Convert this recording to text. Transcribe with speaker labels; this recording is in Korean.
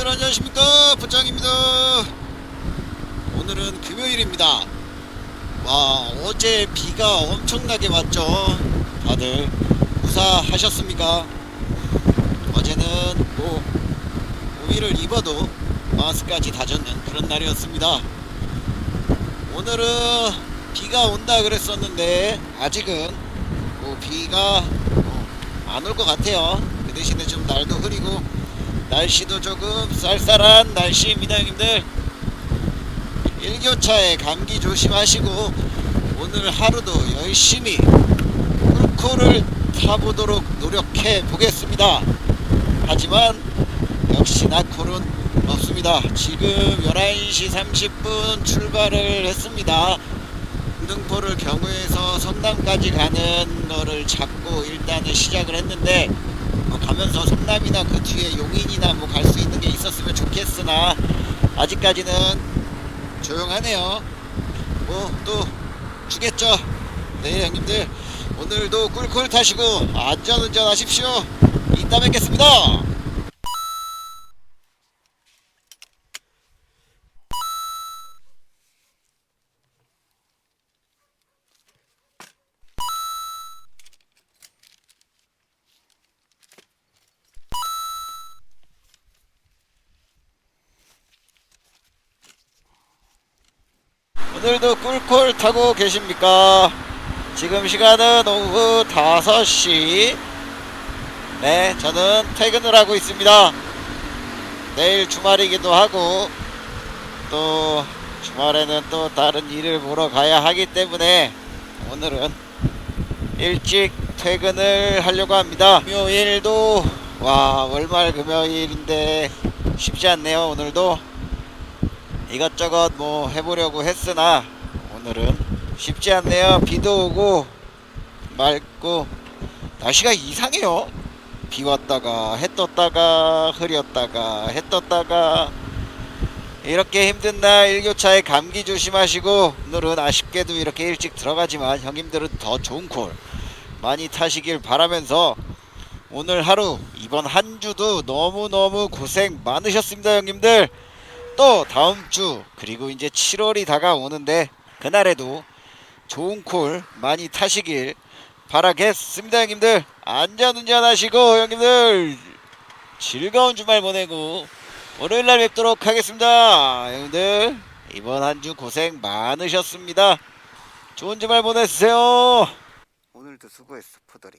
Speaker 1: 형님들 안녕하십니까? 부장입니다. 오늘은 금요일입니다. 와 어제 비가 엄청나게 왔죠? 다들 무사하셨습니까? 어제는 뭐 우위를 입어도 마스까지 다졌는 그런 날이었습니다. 오늘은 비가 온다 그랬었는데 아직은 뭐 비가 안 올 것 같아요. 그 대신에 좀 날도 흐리고 날씨도 조금 쌀쌀한 날씨입니다 형님들. 일교차에 감기 조심하시고 오늘 하루도 열심히 꿀코를 타보도록 노력해 보겠습니다. 하지만 역시나 콜은 없습니다. 지금 11시 30분 출발을 했습니다. 등포를 경우에서 성남까지 가는 거를 잡고 일단은 시작을 했는데 뭐 가면서 성남이나 그 뒤에 용인이나 뭐 갈 수 있는 게 있었으면 좋겠으나 아직까지는 조용하네요. 뭐 또 주겠죠. 네 형님들 오늘도 꿀꿀 타시고 안전운전 하십시오. 이따 뵙겠습니다. 오늘도 꿀꿀 타고 계십니까? 지금 시간은 오후 5시. 네, 저는 퇴근을 하고 있습니다. 내일 주말이기도 하고, 또 주말에는 또 다른 일을 보러 가야 하기 때문에 오늘은 일찍 퇴근을 하려고 합니다. 금요일도, 와, 월말 금요일인데 쉽지 않네요, 오늘도. 이것저것 뭐 해보려고 했으나 오늘은 쉽지 않네요. 비도 오고 맑고 날씨가 이상해요. 비 왔다가 해 떴다가 흐렸다가 해 떴다가 이렇게 힘든 날 일교차에 감기 조심하시고 오늘은 아쉽게도 이렇게 일찍 들어가지만 형님들은 더 좋은 콜 많이 타시길 바라면서 오늘 하루 이번 한 주도 너무너무 고생 많으셨습니다 형님들 또 다음 주 그리고 이제 7월이 다가오는데 그날에도 좋은 콜 많이 타시길 바라겠습니다 형님들. 안전 운전 하시고 형님들. 즐거운 주말 보내고 월요일날 뵙도록 하겠습니다 형님들. 이번 한 주 고생 많으셨습니다. 좋은 주말 보내세요. 오늘도 수고했어 포더리